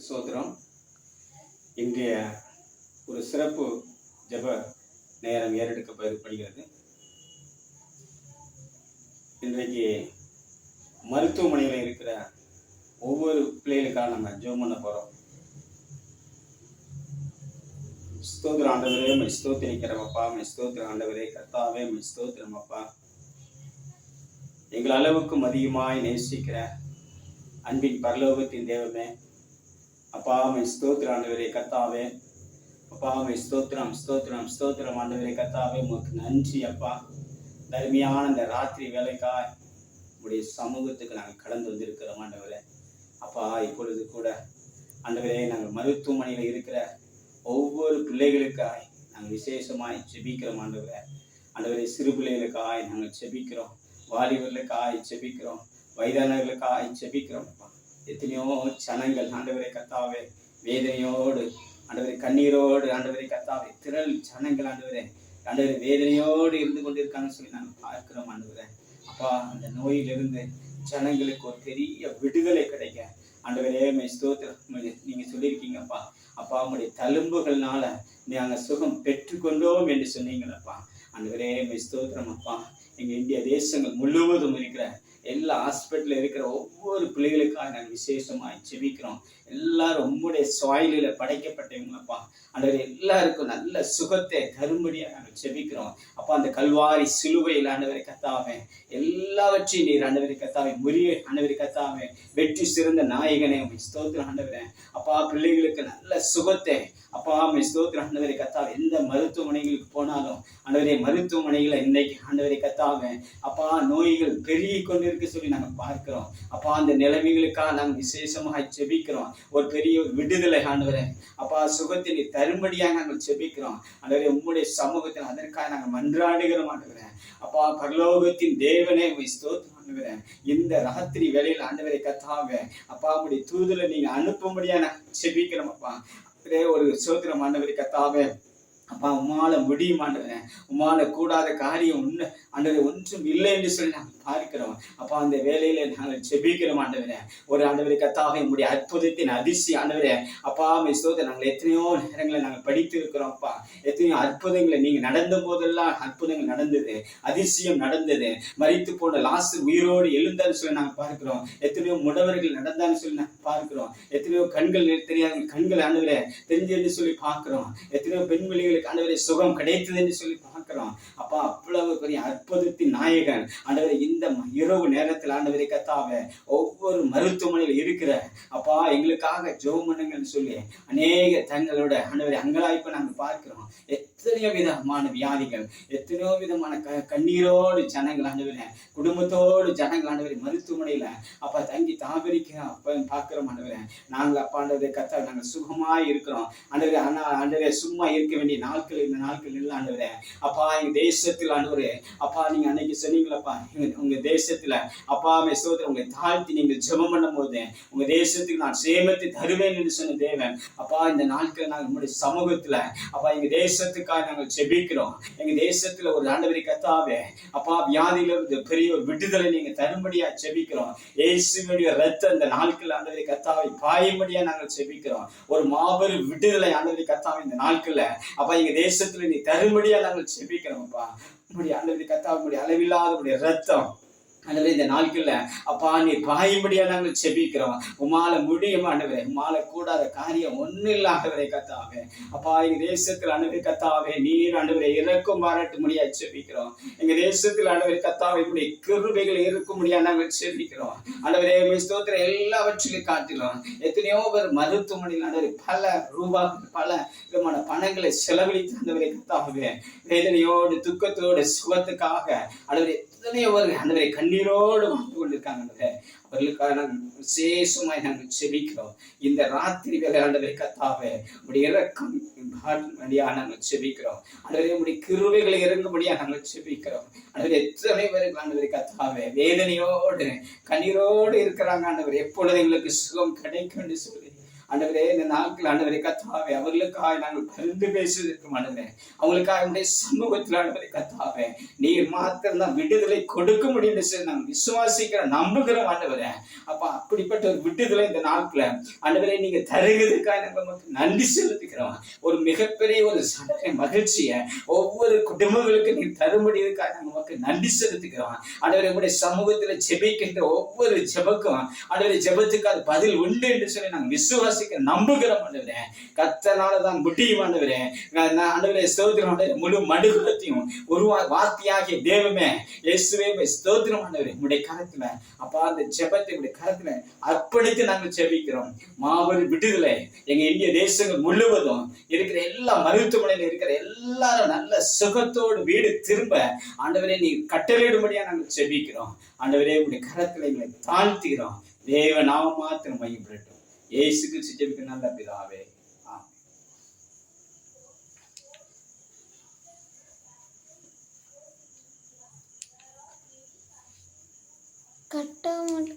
சோதரம் இன்றைய ஒரு சிறப்பு ஜப நேரம் ஏறெடுக்கப்படுகிறது இன்றைக்கு மருத்துவமனையில் இருக்கிற ஒவ்வொரு பிள்ளைகளுக்காக நம்ம ஜெபம் பண்ண போகிறோம் ஸ்தோத்திர ஆண்டவரே மை ஸ்தோத்திரிக்கிறோம் அப்பா மை ஸ்தோத்திர ஆண்டவரே கர்த்தாவே மை ஸ்தோத்திரம் அப்பா எங்கள் அளவுக்கும் அதிகமாய் நேசிக்கிற அன்பின் பரலோகத்தின் தேவமே அப்பா மை ஸ்தோத்திர ஆண்டவரே கத்தாவே அப்பா மை ஸ்தோத்திரம் ஸ்தோத்திரம் ஸ்தோத்திரம் ஆண்டவரே கத்தாவே உமக்கு நன்றி அப்பா. தர்மியான இந்த ராத்திரி வேலைக்காய் உடைய சமூகத்துக்கு நாங்கள் கடந்து வந்திருக்கிறோம் ஆண்டவரே. அப்பா இப்பொழுது கூட ஆண்டவரே நாங்கள் மருத்துவமனையில் இருக்கிற ஒவ்வொரு பிள்ளைகளுக்காய் நாங்கள் விசேஷமாய் செபிக்கிறோம் ஆண்டவரே. ஆண்டவரே சிறு பிள்ளைகளுக்காய் நாங்கள் செபிக்கிறோம் வாலிபர்களுக்காய் செபிக்கிறோம் வயதானவர்களுக்காய் செபிக்கிறோம் அப்பா. எத்தனையோ சனங்கள் ஆண்டவரை கத்தாவே வேதனையோடு ஆண்டவரை கண்ணீரோடு ஆண்டவரை கத்தாவே திரள் சனங்கள் ஆண்டவரே. ஆண்டவரை வேதனையோடு இருந்து கொண்டிருக்காங்கன்னு சொல்லி நாங்கள் பார்க்கிறோம் ஆண்டவரே. அப்பா அந்த நோயிலிருந்து ஜனங்களுக்கு ஒரு பெரிய விடுதலை கிடைக்க. ஆண்டவரே மை ஸ்தோத்திரம். நீங்க சொல்லியிருக்கீங்கப்பா அப்பா. உங்களுடைய தழும்புகள்னால நாங்கள் சுகம் பெற்றுக்கொண்டோம் என்று சொன்னீங்களப்பா. ஆண்டவரே மை ஸ்தோத்திரம் அப்பா. எங்க இந்திய தேசங்கள் முழுவதும் இருக்கிற எல்லா ஹாஸ்பிட்டலில் இருக்கிற ஒவ்வொரு பிள்ளைகளுக்காக நாங்கள் விசேஷமாக செபிக்கிறோம் எல்லாரும் உங்களுடைய சாயிலில் படைக்கப்பட்டவங்களப்பா அந்த எல்லாருக்கும் நல்ல சுகத்தை தரும்படியாக நாங்கள் செபிக்கிறோம் அப்பா அந்த கல்வாரி சிலுவையில் ஆண்டவரை கத்தாவே. எல்லாவற்றையும் நீர் ஆண்டவரை கத்தாவே. முறிய ஆண்டவரை கத்தாவே. வெற்றி சிறந்த நாயகனே உமை ஸ்தோத்திரம் ஆண்டவரேன் அப்பா பிள்ளைகளுக்கு நல்ல சுகத்தை. அப்பா அம்மை ஸ்தோத்திரம் ஆண்டவரை கத்தாவே. எந்த மருத்துவமனைகளுக்கு போனாலும் ஆண்டவரே மருத்துவமனைகளை இன்னைக்கு ஆண்டவரை கத்தாவே. அப்பா நோய்கள் பெருகி கொண்டு இருக்க சொல்லி நாங்கள் பார்க்கிறோம். அப்பா அந்த நிலைமைகளுக்காக நாங்கள் விசேஷமாக செபிக்கிறோம் ஒரு பெரிய ஒரு விடுதலை ஆண்டவரே. அப்பா சுகத்தை நீ தரும்படியாக நாங்கள் செபிக்கிறோம் ஆண்டவரே உம்முடைய சமூகத்தில் அதற்காக நாங்கள் மன்றாடுகிறோம் ஆண்டவரே. அப்பா பரலோகத்தின் தேவனே உம்மை ஸ்தோத்திரம் இந்த ராத்திரி வேலையில் ஆண்டவரை கத்தாங்க அப்பா உம்முடைய தூதுல நீங்க அனுப்பும்படியா நான் செபிக்கிறோம் அப்பா. ஒரு சோத்திரம் ஆண்டவரை கத்தாவே அப்பா உமால முடியும் உமால கூடாத காரியம் ஒன்று அன்றது ஒன்றும் இல்லை என்று சொல்லி நாங்கள் பார்க்கிறோம் அப்பா அந்த வேலையில நாங்கள் செபிக்கிற ஆண்டவரே. ஒரு ஆண்டவரை கத்தாக என்னுடைய அற்புதத்தின் அதிர்ச்சி ஆண்டவரே. அப்பா மை நாங்கள் எத்தனையோ நேரங்களை நாங்கள் படித்து இருக்கிறோம் அப்பா. எத்தனையோ அற்புதங்களை நீங்க நடந்த போதெல்லாம் அற்புதங்கள் நடந்தது அதிசயம் நடந்தது. மறித்து போன லாஸ்ட் உயிரோடு எழுந்தான்னு சொல்லி நாங்கள் பார்க்கிறோம். எத்தனையோ முடவர்கள் நடந்தான்னு சொல்லி நாங்கள் பார்க்கிறோம். எத்தனையோ கண்கள் தெரியாத கண்கள் ஆண்டவரே தெரிஞ்சதுன்னு சொல்லி பார்க்கிறோம். எத்தனையோ பெண்மொழிகளுக்கு ஆண்டவரை சுகம் கிடைத்ததுன்னு சொல்லி பார்க்கிறோம். அப்பா அவ்வளவு பெரிய அற்புதத்தின் நாயகன் ஆண்டவரை இந்த இரவு நேரத்தில் ஆண்டவரை கத்தாவ ஒவ்வொரு மருத்துவமனையில் இருக்கிற அப்பா எங்களுக்காக ஜெபம் பண்ணுங்கன்னு சொல்லி அநேக தங்களோட ஆண்டவரை அங்கலாய்ப்பை நாங்கள் பார்க்கிறோம். எத்தனையோ விதமான வியாதிகள் எத்தனையோ விதமான க கண்ணீரோடு ஜனங்கள் ஆண்டவரே குடும்பத்தோடு ஜனங்கள் ஆண்டவர் மருத்துவமனையில அப்பா தங்கி தாபரிக்க அப்போ பார்க்குறோம் ஆண்டவரே. நாங்கள் அப்பா ஆண்டவரை கத்தா நாங்கள் சுகமாக இருக்கிறோம். ஆண்டவர் ஆனா ஆண்டவரே சும்மா இருக்க வேண்டிய நாட்கள் இந்த நாட்கள் இல்லை ஆண்டவர். அப்பா எங்க தேசத்தில் ஆண்டவர் அப்பா நீங்க அன்னைக்கு சொன்னீங்களப்பா எங்க- உங்க தேசத்துல அப்பா சோதர உங்களை தாழ்த்தி நீங்கள் ஜெபம் பண்ணும் போது உங்க தேசத்துக்கு நான் சேமத்தை தருவேன் என்று சொன்ன தேவன் அப்பா இந்த நாட்கள் நாங்கள் நம்முடைய சமூகத்துல அப்பா எங்க தேசத்துக்காக நாங்கள் ஜெபிக்கிறோம். எங்க தேசத்துல ஒரு ஆண்டவரை கத்தாவே அப்பா வியாதியில இருந்து பெரிய ஒரு விடுதலை நீங்க தரும்படியா ஜெபிக்கிறோம். இயேசுவினுடைய ரத்தம் இந்த நாட்கள் ஆண்டவரை கத்தாவை பாயும்படியா நாங்கள் ஜெபிக்கிறோம். ஒரு மாபெரும் விடுதலை ஆண்டவரை கத்தாவை இந்த நாட்கள்ல. அப்பா எங்க தேசத்துல நீ தரும்படியா நாங்கள் ஜெபிக்கிறோம் அப்பா. உங்களுடைய ஆண்டவரை கத்தாவுடைய அளவில்லாத ரத்தம் ஆண்டவரே இந்த நாட்கள்ல அப்பா நீ பாயும்படியா நாங்கள் செபிக்கிறோம். உமால முடியும் ஆண்டவரே. உமால கூடாத காரியம் ஒன்றும் இல்லை கத்தாவே அப்பா எங்க தேசத்தில் ஆண்டவரே கத்தாவே நீர் ஆண்டவரை இறக்கும் பாராட்டு முடியா செபிக்கிறோம். எங்க தேசத்தில் அணுவை கத்தாவே இப்படி கிருபைகள் இருக்கும் முடியா நாங்கள் செபிக்கிறோம். ஆண்டவரே உம்முடைய எல்லாவற்றிலும் காட்டிலும் எத்தனையோ பேர் மருத்துவமனையில் ஆண்டவரே பல ரூபா பல விதமான பணங்களை செலவழித்து ஆண்டவரை கத்தாவே வேதனையோடு துக்கத்தோடு சுகத்துக்காக ஆண்டவரே எத்தனையோ பேர் ஆண்டவரை உயிரோடு வாழ்ந்து கொண்டிருக்காங்க அவர்களுக்காக விசேஷமாய் நாங்கள் செபிக்கிறோம். இந்த ராத்திரி வேலை கத்தாவே உடைய இறக்கம் வழியா நாங்கள் செபிக்கிறோம். அல்லது உடைய கிருவைகளை இறங்கும்படியா நாங்கள் செபிக்கிறோம். அல்லது எத்தனை பேருக்கு ஆண்டவரை கத்தாவே வேதனையோடு கண்ணீரோடு இருக்கிறாங்க ஆண்டவர். எப்பொழுது எங்களுக்கு சுகம் கிடைக்கும் என்று சொல்லி ஆண்டவரே இந்த நாட்கள் ஆண்டவரை கத்தாவே அவர்களுக்காக நாங்கள் பரிந்து பேசுவதற்கும் ஆண்டவரே. அவங்களுக்காக உடைய சமூகத்தில் ஆண்டவரை கத்தாவே நீர் மாத்திரம்தான் விடுதலை கொடுக்க முடியும் சொல்லி நாங்கள் விசுவாசிக்கிற நம்புகிறோம் ஆண்டவரே. அப்ப அப்படிப்பட்ட ஒரு விடுதலை இந்த நாட்கள ஆண்டவரை நீங்க தருகிறதுக்காக நாங்கள் நமக்கு நன்றி செலுத்துகிறோம். ஒரு மிகப்பெரிய ஒரு சடலை மகிழ்ச்சியை ஒவ்வொரு குடும்பங்களுக்கு நீ தரும்படியதுக்காக நாங்கள் நமக்கு நன்றி செலுத்துகிறோம். ஆண்டவரே உங்களுடைய சமூகத்தில் ஜெபிக்கின்ற ஒவ்வொரு ஜெபக்கும் ஆண்டவரை ஜெபத்துக்கு அது பதில் உண்டு என்று சொல்லி நாங்கள் விசுவாசிக்கிற நம்புகிற ஆண்டவரே கத்தனால தான் முடியும் ஆண்டவரே நான் ஆண்டவரே ஸ்தோத்திரம் ஆண்டவரே முழு மடுகுலத்தையும் உருவா வார்த்தையாகிய தேவமே இயேசுவே ஸ்தோத்திரம் ஆண்டவரே உடைய கரத்துல அப்பா அந்த ஜெபத்தை உடைய கரத்துல அர்ப்பணித்து நாங்கள் ஜெபிக்கிறோம். மாபெரும் விடுதலை எங்க இந்திய தேசங்கள் முழுவதும் இருக்கிற எல்லா மருத்துவமனையில இருக்கிற எல்லாரும் நல்ல சுகத்தோடு வீடு திரும்ப ஆண்டவரே நீ கட்டளையிடும்படியா நாங்கள் ஜெபிக்கிறோம். ஆண்டவரே உடைய கரத்துல எங்களை தாழ்த்துகிறோம். தேவ நாம மாத்திரம் மையப்படட்டும் இயேசு கிறிஸ்து நல்ல பிதாவே ஆமென். கட்டாமல்